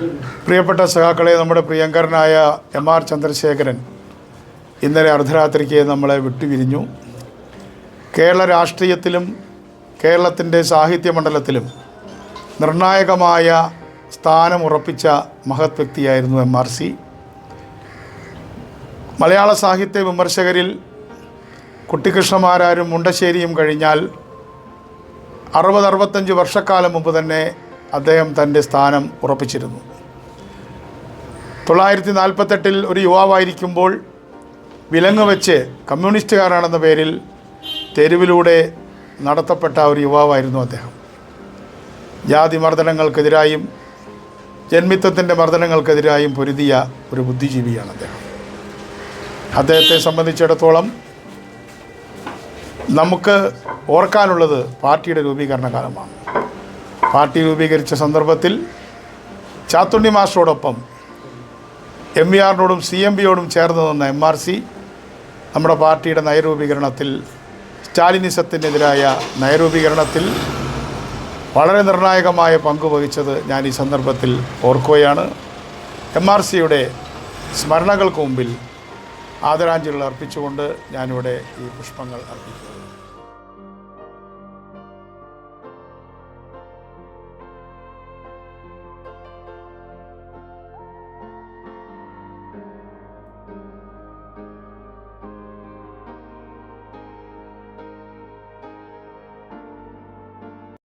പ്രിയപ്പെട്ട സഖാക്കളെ നമ്മുടെ പ്രിയങ്കരനായ എം ആർ ചന്ദ്രശേഖരൻ ഇന്നലെ അർദ്ധരാത്രിക്ക് നമ്മളെ വിട്ടുപിരിഞ്ഞു. കേരള രാഷ്ട്രീയത്തിലും കേരളത്തിന്റെ സാഹിത്യ മണ്ഡലത്തിലും നിർണായകമായ സ്ഥാനമുറപ്പിച്ച മഹത് വ്യക്തിയായിരുന്നു എം ആർ സി. മലയാള സാഹിത്യ വിമർശകരിൽ കുട്ടിക്കൃഷ്ണമാരാരും മുണ്ടശ്ശേരിയും കഴിഞ്ഞാൽ അറുപത് അറുപത്തഞ്ച് വർഷക്കാലം മുമ്പ് തന്നെ അദ്ദേഹം തന്റെ സ്ഥാനം ഉറപ്പിച്ചിരുന്നു. തൊള്ളായിരത്തി നാൽപ്പത്തെട്ടിൽ ഒരു യുവാവായിരിക്കുമ്പോൾ വിലങ്ങ് വെച്ച് കമ്മ്യൂണിസ്റ്റുകാരാണെന്ന പേരിൽ തെരുവിലൂടെ നടത്തപ്പെട്ട ഒരു യുവാവായിരുന്നു അദ്ദേഹം. ജാതി മർദ്ദനങ്ങൾക്കെതിരായും ജന്മിത്വത്തിന്റെ മർദ്ദനങ്ങൾക്കെതിരായും പൊരുതിയ ഒരു ബുദ്ധിജീവിയാണ് അദ്ദേഹം. അദ്ദേഹത്തെ സംബന്ധിച്ചിടത്തോളം നമുക്ക് ഓർക്കാനുള്ളത് പാർട്ടിയുടെ രൂപീകരണ കാലമാണ്. പാർട്ടി രൂപീകരിച്ച സന്ദർഭത്തിൽ ചാത്തുണ്ണി മാസ്റ്ററോടൊപ്പം എം വി ആറിനോടും സി എം പിയോടും ചേർന്ന് നിന്ന എം ആർ സി നമ്മുടെ പാർട്ടിയുടെ നയരൂപീകരണത്തിൽ സ്റ്റാലിനിസത്തിനെതിരായ നയരൂപീകരണത്തിൽ വളരെ നിർണായകമായ പങ്ക് വഹിച്ചത് ഞാൻ ഈ സന്ദർഭത്തിൽ ഓർക്കുകയാണ്. എം ആർ സിയുടെ സ്മരണകൾക്ക് മുമ്പിൽ ആദരാഞ്ജലികൾ അർപ്പിച്ചുകൊണ്ട് ഞാനിവിടെ ഈ പുഷ്പങ്ങൾ അർപ്പിക്കുന്നു.